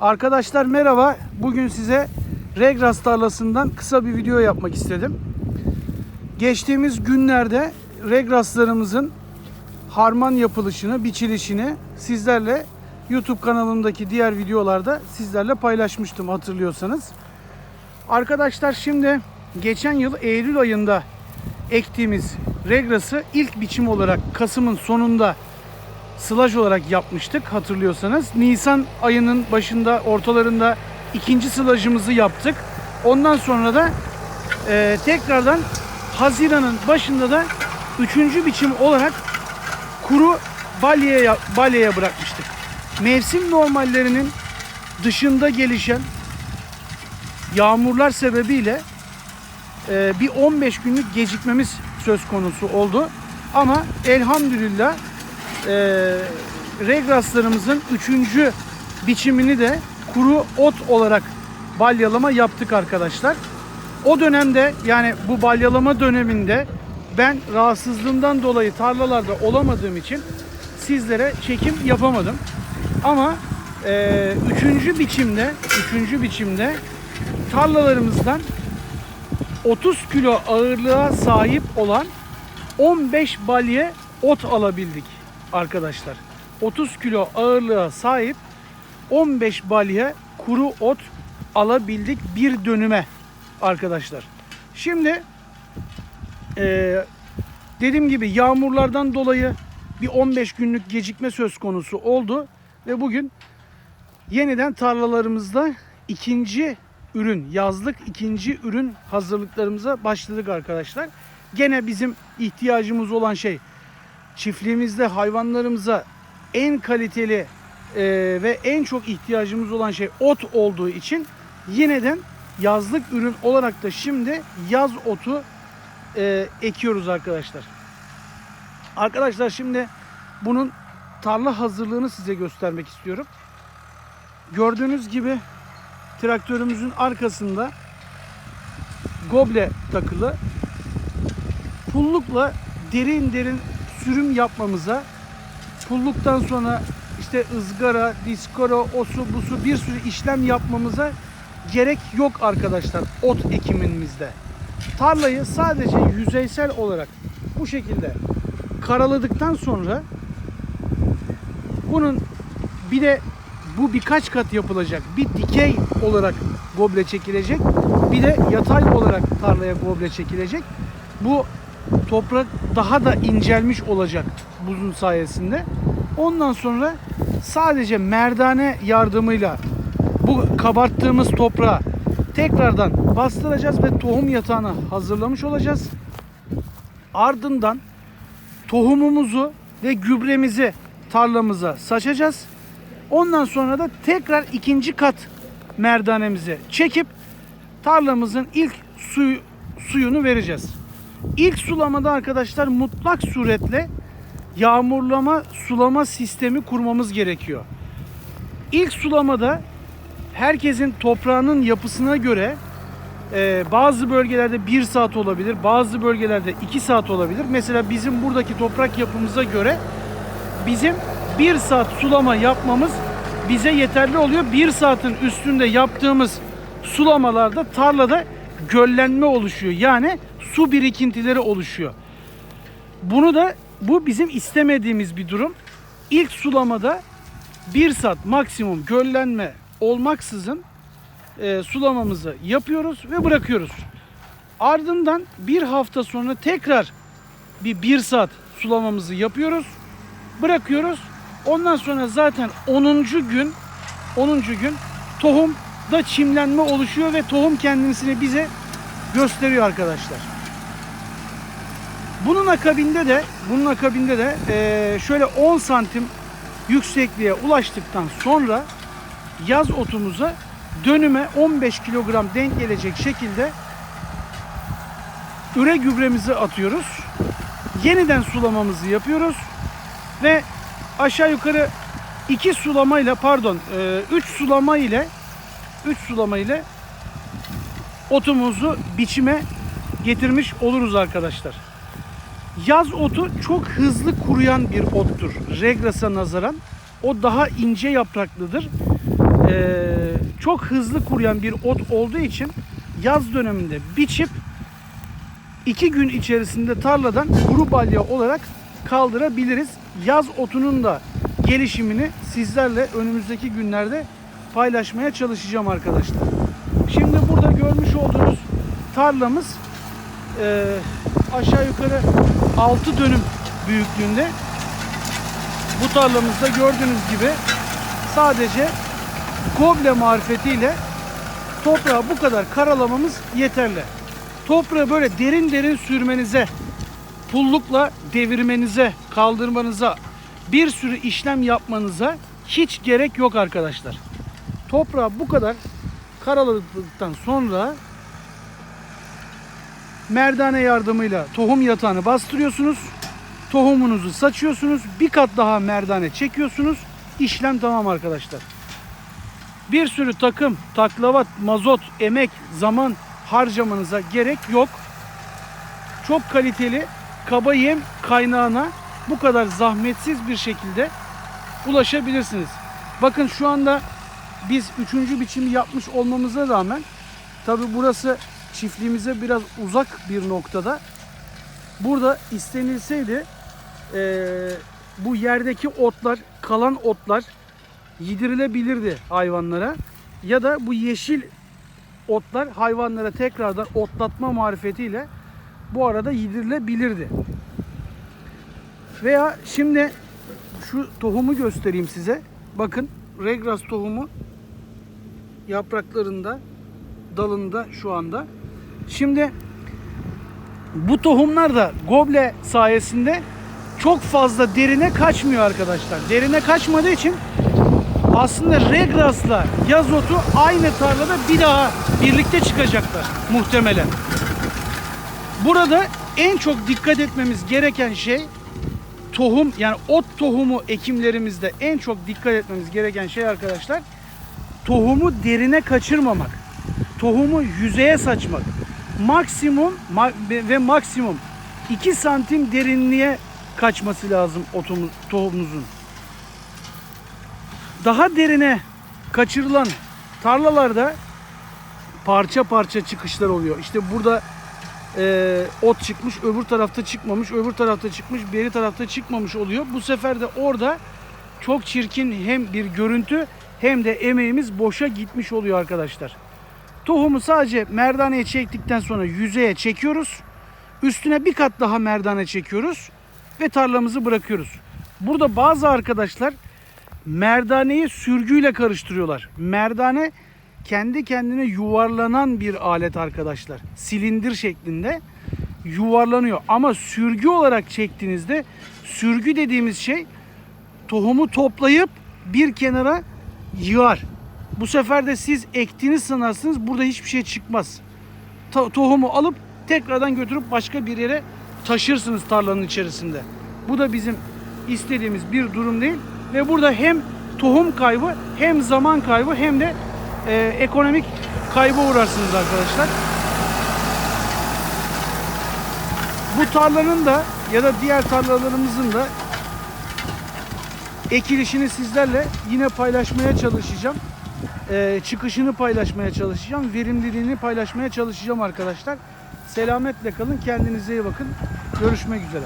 Arkadaşlar merhaba. Bugün size Regras tarlasından kısa bir video yapmak istedim. Geçtiğimiz günlerde Regraslarımızın harman yapılışını, biçilişini sizlerle YouTube kanalımdaki diğer videolarda sizlerle paylaşmıştım hatırlıyorsanız. Arkadaşlar şimdi geçen yıl Eylül ayında ektiğimiz Regras'ı ilk biçim olarak Kasım'ın sonunda sılaj olarak yapmıştık hatırlıyorsanız. Nisan ayının başında ortalarında ikinci sılajımızı yaptık. Ondan sonra da e, tekrardan Haziran'ın başında da üçüncü biçim olarak kuru balyeye, balyeye bırakmıştık. Mevsim normallerinin dışında gelişen yağmurlar sebebiyle e, bir 15 günlük gecikmemiz söz konusu oldu. Ama elhamdülillah e, regraslarımızın üçüncü biçimini de kuru ot olarak balyalama yaptık arkadaşlar. O dönemde yani bu balyalama döneminde ben rahatsızlığımdan dolayı tarlalarda olamadığım için sizlere çekim yapamadım. Ama e, üçüncü biçimde üçüncü biçimde tarlalarımızdan 30 kilo ağırlığa sahip olan 15 balye ot alabildik arkadaşlar. 30 kilo ağırlığa sahip 15 balye kuru ot alabildik bir dönüme arkadaşlar. Şimdi eee, dediğim gibi yağmurlardan dolayı bir 15 günlük gecikme söz konusu oldu ve bugün yeniden tarlalarımızda ikinci ürün, yazlık ikinci ürün hazırlıklarımıza başladık arkadaşlar. Gene bizim ihtiyacımız olan şey çiftliğimizde hayvanlarımıza en kaliteli e, ve en çok ihtiyacımız olan şey ot olduğu için yeniden yazlık ürün olarak da şimdi yaz otu e, ekiyoruz arkadaşlar. Arkadaşlar şimdi bunun tarla hazırlığını size göstermek istiyorum. Gördüğünüz gibi traktörümüzün arkasında goble takılı. Pullukla derin derin sürüm yapmamıza pulluktan sonra işte ızgara, diskora, osu, busu bir sürü işlem yapmamıza gerek yok arkadaşlar ot ekimimizde. Tarlayı sadece yüzeysel olarak bu şekilde karaladıktan sonra bunun bir de bu birkaç kat yapılacak. Bir dikey olarak goble çekilecek. Bir de yatay olarak tarlaya goble çekilecek. Bu toprak daha da incelmiş olacak buzun sayesinde. Ondan sonra sadece merdane yardımıyla bu kabarttığımız toprağı tekrardan bastıracağız ve tohum yatağını hazırlamış olacağız. Ardından tohumumuzu ve gübremizi tarlamıza saçacağız. Ondan sonra da tekrar ikinci kat merdanemizi çekip tarlamızın ilk suyu, suyunu vereceğiz. İlk sulamada arkadaşlar mutlak suretle yağmurlama sulama sistemi kurmamız gerekiyor. İlk sulamada herkesin toprağının yapısına göre e, bazı bölgelerde 1 saat olabilir, bazı bölgelerde 2 saat olabilir. Mesela bizim buradaki toprak yapımıza göre bizim 1 saat sulama yapmamız bize yeterli oluyor. 1 saatin üstünde yaptığımız sulamalarda tarlada göllenme oluşuyor. Yani su birikintileri oluşuyor. Bunu da bu bizim istemediğimiz bir durum. İlk sulamada 1 saat maksimum göllenme olmaksızın e, sulamamızı yapıyoruz ve bırakıyoruz. Ardından bir hafta sonra tekrar bir 1 saat sulamamızı yapıyoruz. Bırakıyoruz. Ondan sonra zaten 10. gün 10. gün tohum da çimlenme oluşuyor ve tohum kendisini bize gösteriyor arkadaşlar. Bunun akabinde de bunun akabinde de eee, şöyle 10 santim yüksekliğe ulaştıktan sonra yaz otumuza dönüme 15 kilogram denk gelecek şekilde üre gübremizi atıyoruz. Yeniden sulamamızı yapıyoruz ve aşağı yukarı 2 sulamayla pardon 3 sulama ile 3 sulama ile otumuzu biçime getirmiş oluruz arkadaşlar. Yaz otu çok hızlı kuruyan bir ottur. Regras'a nazaran. O daha ince yapraklıdır. e, çok hızlı kuruyan bir ot olduğu için yaz döneminde biçip iki gün içerisinde tarladan kuru balya olarak kaldırabiliriz. Yaz otunun da gelişimini sizlerle önümüzdeki günlerde paylaşmaya çalışacağım arkadaşlar. Şimdi burada görmüş olduğunuz tarlamız e, aşağı yukarı 6 dönüm büyüklüğünde. Bu tarlamızda gördüğünüz gibi sadece goble marifetiyle toprağı bu kadar karalamamız yeterli. Toprağı böyle derin derin sürmenize, pullukla devirmenize, kaldırmanıza, bir sürü işlem yapmanıza hiç gerek yok arkadaşlar. Toprağı bu kadar karaladıktan sonra merdane yardımıyla tohum yatağını bastırıyorsunuz. Tohumunuzu saçıyorsunuz. Bir kat daha merdane çekiyorsunuz. İşlem tamam arkadaşlar. Bir sürü takım, taklavat, mazot, emek, zaman harcamanıza gerek yok. Çok kaliteli kaba yem kaynağına bu kadar zahmetsiz bir şekilde ulaşabilirsiniz. Bakın şu anda biz üçüncü biçimi yapmış olmamıza rağmen tabi burası çiftliğimize biraz uzak bir noktada. Burada istenilseydi eee, bu yerdeki otlar, kalan otlar yedirilebilirdi hayvanlara. Ya da bu yeşil otlar hayvanlara tekrardan otlatma marifetiyle bu arada yedirilebilirdi. Veya şimdi şu tohumu göstereyim size. Bakın regras tohumu yapraklarında, dalında şu anda. Şimdi bu tohumlar da goble sayesinde çok fazla derine kaçmıyor arkadaşlar. Derine kaçmadığı için aslında regrasla yazotu aynı tarlada bir daha birlikte çıkacaklar muhtemelen. Burada en çok dikkat etmemiz gereken şey tohum yani ot tohumu ekimlerimizde en çok dikkat etmemiz gereken şey arkadaşlar tohumu derine kaçırmamak. Tohumu yüzeye saçmak. Maksimum ma- ve maksimum 2 santim derinliğe kaçması lazım otumuz, tohumumuzun. Daha derine kaçırılan tarlalarda parça parça çıkışlar oluyor. İşte burada e, ot çıkmış, öbür tarafta çıkmamış, öbür tarafta çıkmış, beri tarafta çıkmamış oluyor. Bu sefer de orada çok çirkin hem bir görüntü hem de emeğimiz boşa gitmiş oluyor arkadaşlar. Tohumu sadece merdaneye çektikten sonra yüzeye çekiyoruz. Üstüne bir kat daha merdane çekiyoruz ve tarlamızı bırakıyoruz. Burada bazı arkadaşlar merdaneyi sürgüyle karıştırıyorlar. Merdane kendi kendine yuvarlanan bir alet arkadaşlar. Silindir şeklinde yuvarlanıyor. Ama sürgü olarak çektiğinizde sürgü dediğimiz şey tohumu toplayıp bir kenara yığar. Bu sefer de siz ektiğiniz sanarsınız burada hiçbir şey çıkmaz. To- tohumu alıp tekrardan götürüp başka bir yere taşırsınız tarlanın içerisinde. Bu da bizim istediğimiz bir durum değil ve burada hem tohum kaybı hem zaman kaybı hem de e, ekonomik kaybı uğrarsınız arkadaşlar. Bu tarlanın da ya da diğer tarlalarımızın da ekilişini sizlerle yine paylaşmaya çalışacağım. Ee, çıkışını paylaşmaya çalışacağım. Verimliliğini paylaşmaya çalışacağım arkadaşlar. Selametle kalın. Kendinize iyi bakın. Görüşmek üzere.